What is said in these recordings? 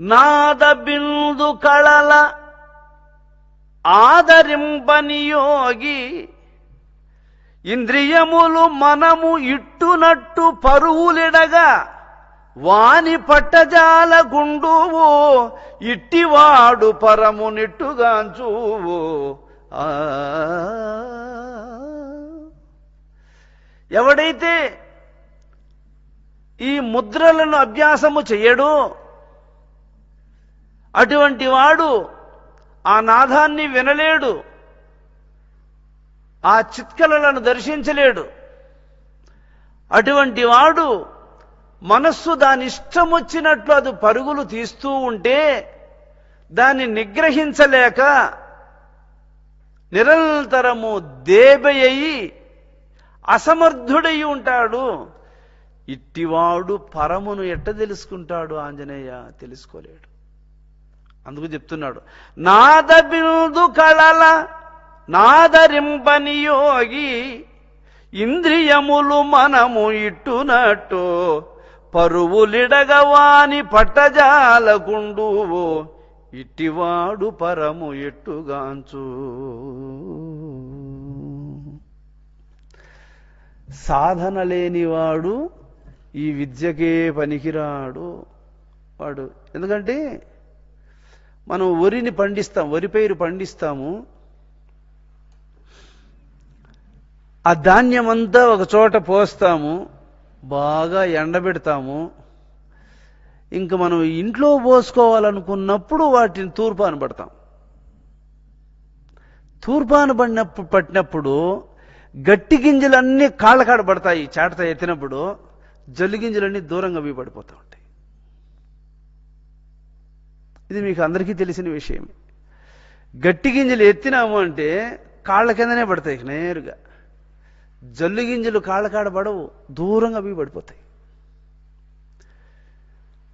నాద బిందు కళల ఆదరింపని యోగి ఇంద్రియములు మనము ఇట్టునట్టు పరువులిడగా వాని పట్టజాల గుండువు ఇట్టివాడు పరము నిట్టుగాంచువు ఆ ఎవడైతే ఈ ముద్రలను అభ్యాసము చెయ్యడు అటువంటి వాడు ఆ నాదాన్ని వినలేడు. ఆ చిత్కలలను దర్శించలేడు. అటువంటి వాడు మనస్సు దాని ఇష్టం వచ్చినట్లు అది పరుగులు తీస్తూ ఉంటే దాన్ని నిగ్రహించలేక నిరంతరము దేబయ్యి అసమర్థుడై ఉంటాడు. ఇట్టివాడు పరమును ఎట్ట తెలుసుకుంటాడు ఆంజనేయ? తెలుసుకోలేడు. అందుకు చెప్తున్నాడు. నాద బిందు కళల నాదరింపని యోగి ఇంద్రియములు మనము ఇట్టునట్టు పరువులిడగవాని పట్టజాలకుండు ఇట్టివాడు పరము ఎట్టుగాంచు. సాధన లేనివాడు ఈ విద్యకే పనికిరాడు వాడు. ఎందుకంటే మనం వరిని పండిస్తాం వరి పైరు పండిస్తాము. ఆ ధాన్యం అంతా ఒక చోట పోస్తాము బాగా ఎండబెడతాము. ఇంకా మనం ఇంట్లో పోసుకోవాలనుకున్నప్పుడు వాటిని తూర్పాను పడతాం. తూర్పాను పడినప్పుడు పట్టినప్పుడు గట్టి గింజలన్నీ కాళ్ళకాడ పడతాయి చాటత ఎత్తినప్పుడు. జల్లి గింజలన్నీ దూరంగా అవి పడిపోతూ ఉంటాయి. ఇది మీకు అందరికీ తెలిసిన విషయం. గట్టి గింజలు ఎత్తినాము అంటే కాళ్ళ కిందనే పడతాయి నేరుగా. జల్లు గింజలు కాళ్ళ కాడ పడవు దూరంగా అవి పడిపోతాయి.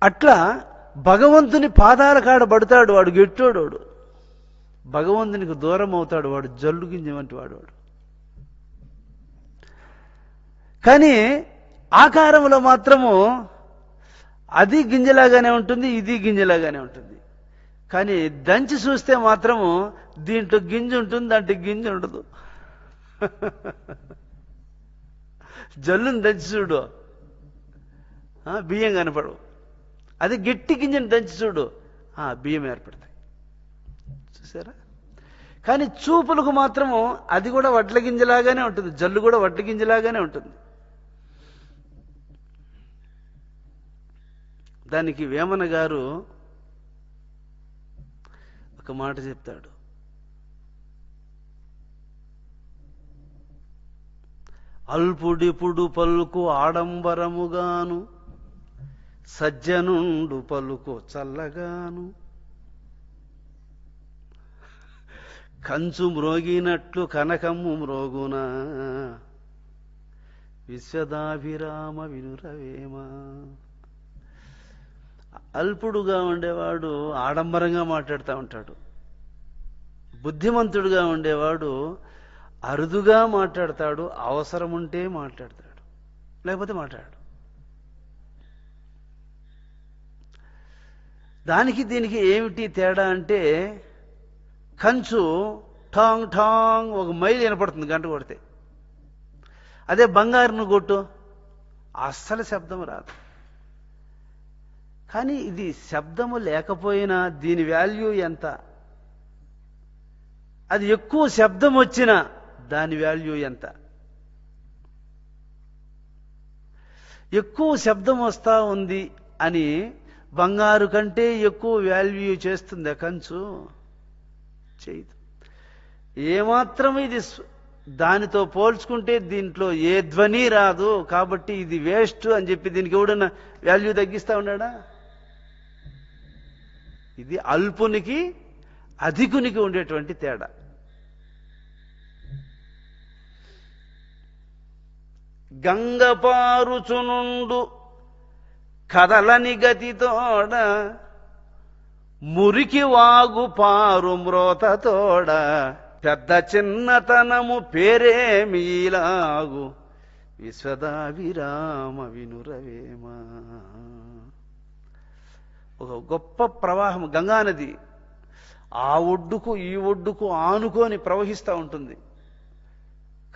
అట్లా భగవంతుని పాదాల కాడ పడతాడు వాడు గెట్టోడు వాడు భగవంతునికి దూరం అవుతాడు వాడు జల్లు గింజ వంటి వాడు వాడు. కానీ ఆకారంలో మాత్రము అది గింజలాగానే ఉంటుంది ఇది గింజలాగానే ఉంటుంది. కానీ దంచి చూస్తే మాత్రము దీంట్లో గింజ ఉంటుంది దాంట్లో గింజ ఉండదు. జల్లుని దంచి చూడు. బియ్యం కనపడవు. అది గట్టి గింజను దంచి చూడు. బియ్యం ఏర్పడతాయి. చూసారా? కానీ చూపులకు మాత్రము అది కూడా వడ్ల గింజలాగానే ఉంటుంది జల్లు కూడా వడ్ల గింజలాగానే ఉంటుంది. దానికి వేమన గారు ఒక మాట చెప్తాడు. అల్పుడిపుడు పలుకు ఆడంబరముగాను సజ్జనుండు పలుకు చల్లగాను. కంచు మ్రోగినట్లు కనకము మ్రోగునా విశ్వదాభిరామ వినురవేమా. అల్పుడుగా ఉండేవాడు ఆడంబరంగా మాట్లాడుతూ ఉంటాడు. బుద్ధిమంతుడుగా ఉండేవాడు అరుదుగా మాట్లాడతాడు అవసరం ఉంటే మాట్లాడతాడు. లేకపోతే మాట్లాడు దానికి దీనికి ఏమిటి తేడా అంటే కంచు ఠాంగ్ ఠాంగ్ ఒక మైలు వినపడుతుంది గంట కొడితే. అదే బంగారును కొట్టు. అస్సలు శబ్దం రాదు. కానీ ఇది శబ్దము లేకపోయినా దీని వాల్యూ ఎంత? అది ఎక్కువ శబ్దం వచ్చినా దాని వాల్యూ ఎంత? ఎక్కువ శబ్దం వస్తా ఉంది అని బంగారు కంటే ఎక్కువ వాల్యూ చేస్తుంది కంచు? చేయదు. ఏమాత్రం ఇది దానితో పోల్చుకుంటే దీంట్లో ఏ ధ్వని రాదు కాబట్టి ఇది వేస్ట్ అని చెప్పి దీనికి ఎవడన్నా వాల్యూ తగ్గిస్తా ఉన్నాడా? ఇది అల్పునికి అధికునికి ఉండేటువంటి తేడా. గంగపారుచునుండు కదలని గతితోడ మురికి వాగు పారు మ్రోతతోడ పెద్ద చిన్నతనము పేరేమీలాగు విశ్వదావిరామ వినురవేమా. ఒక గొప్ప ప్రవాహం గంగానది ఆ ఒడ్డుకు ఈ ఒడ్డుకు ఆనుకొని ప్రవహిస్తూ ఉంటుంది.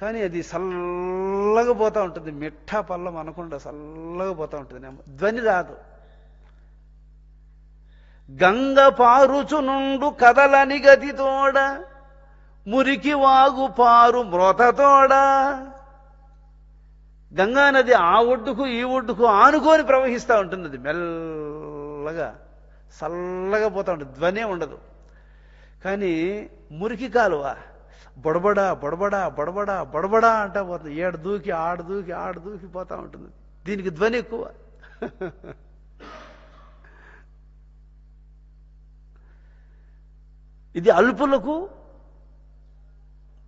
కానీ అది చల్లగా పోతా ఉంటుంది. మిఠా పల్లం అనకుండా చల్లగా పోతా ఉంటుంది. ధ్వని రాదు. గంగ పారుచునుండు కదలని గతితోడ మురికి వాగు పారు మ్రోతతోడ గంగా నది ఆ ఒడ్డుకు ఈ ఒడ్డుకు ఆనుకొని ప్రవహిస్తూ ఉంటుంది. అది చల్లగా చల్లగా పోతా ఉంటుంది ధ్వనే ఉండదు. కానీ మురికి కాలువ బొడబడా బొడబడా బొడబడా బొడబడా అంటా పోతుంది. ఏడు దూకి ఆడు దూకి ఆడు దూకి పోతా ఉంటుంది. దీనికి ధ్వని ఎక్కువ. ఇది అల్పులకు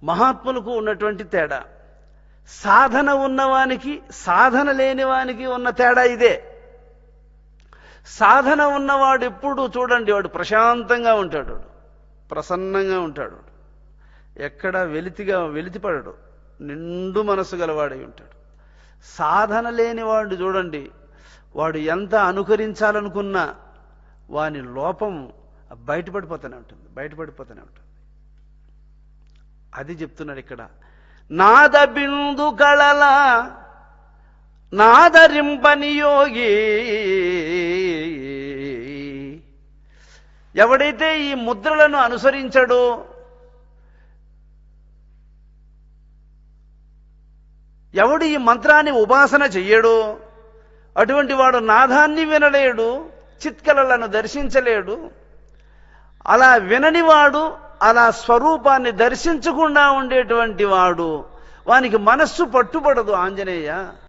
మహాత్ములకు ఉన్నటువంటి తేడా. సాధన ఉన్నవానికి సాధన లేని వానికి ఉన్న తేడా ఇదే. సాధన ఉన్నవాడు ఎప్పుడు చూడండి వాడు ప్రశాంతంగా ఉంటాడు. ప్రసన్నంగా ఉంటాడు. ఎక్కడ వెలితిగా వెలితిపడడు. నిండు మనసు గలవాడై ఉంటాడు. సాధన లేని వాడు చూడండి వాడు ఎంత అనుకరించాలనుకున్నా వాని లోపం బయటపడిపోతూనే ఉంటుంది బయటపడిపోతూనే ఉంటుంది. అది చెప్తున్నాడు ఇక్కడ. నాద బిందు కళల నాదరింపని యోగి ఎవడైతే ఈ ముద్రలను అనుసరించడో ఎవడు ఈ మంత్రాన్ని ఉపాసన చెయ్యడు అటువంటి వాడు నాదాన్ని వినలేడు చిత్కలలను దర్శించలేడు అలా విననివాడు అలా స్వరూపాన్ని దర్శించకుండా ఉండేటువంటి వాడు వానికి మనస్సు పట్టుబడదు ఆంజనేయ.